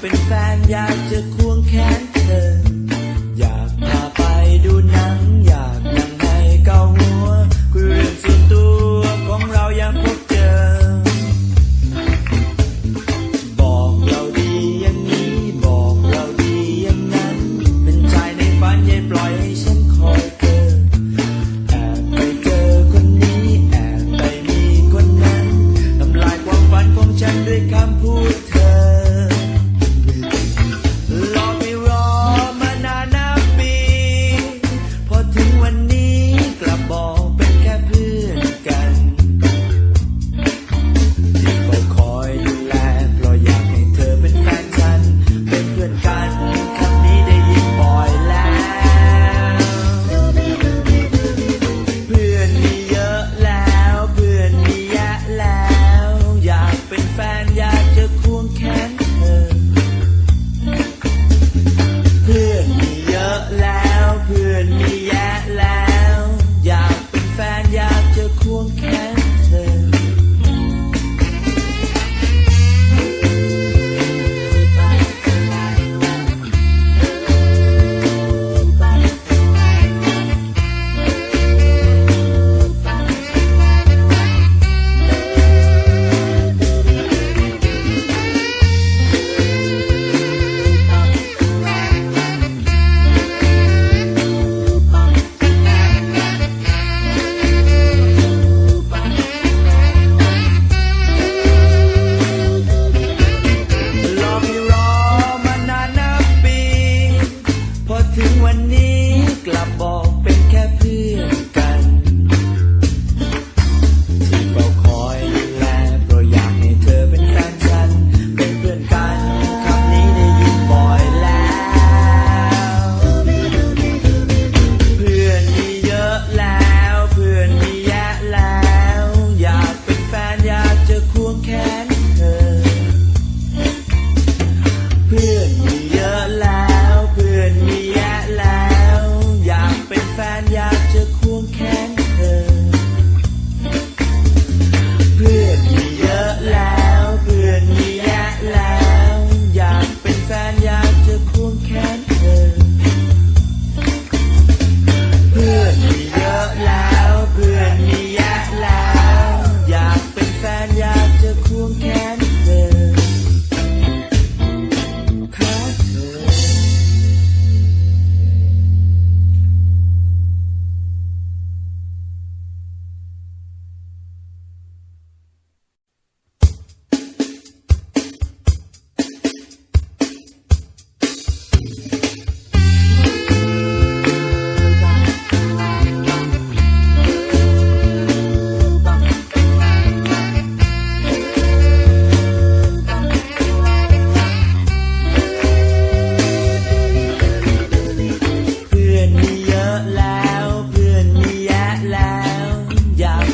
เป็นแฟนอยากจะควงแขนเธอ อยากพาไปดูหนัง อยากนั่งให้เกาหัว คุยเรื่องส่วนตัวของเรายางพบเจอ บอกเราดีอย่างนี้ บอกเราดีอย่างนั้น เป็นชายในฝันยายปล่อย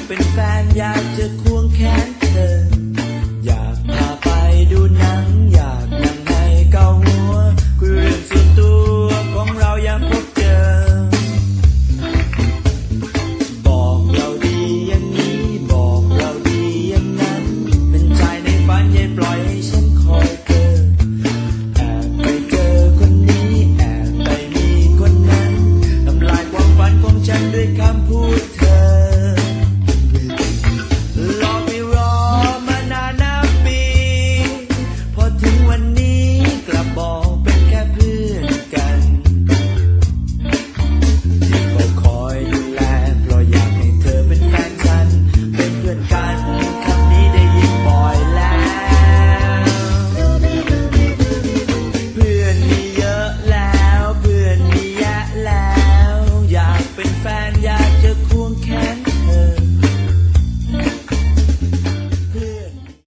เป็นแฟนอยากจะควงแขน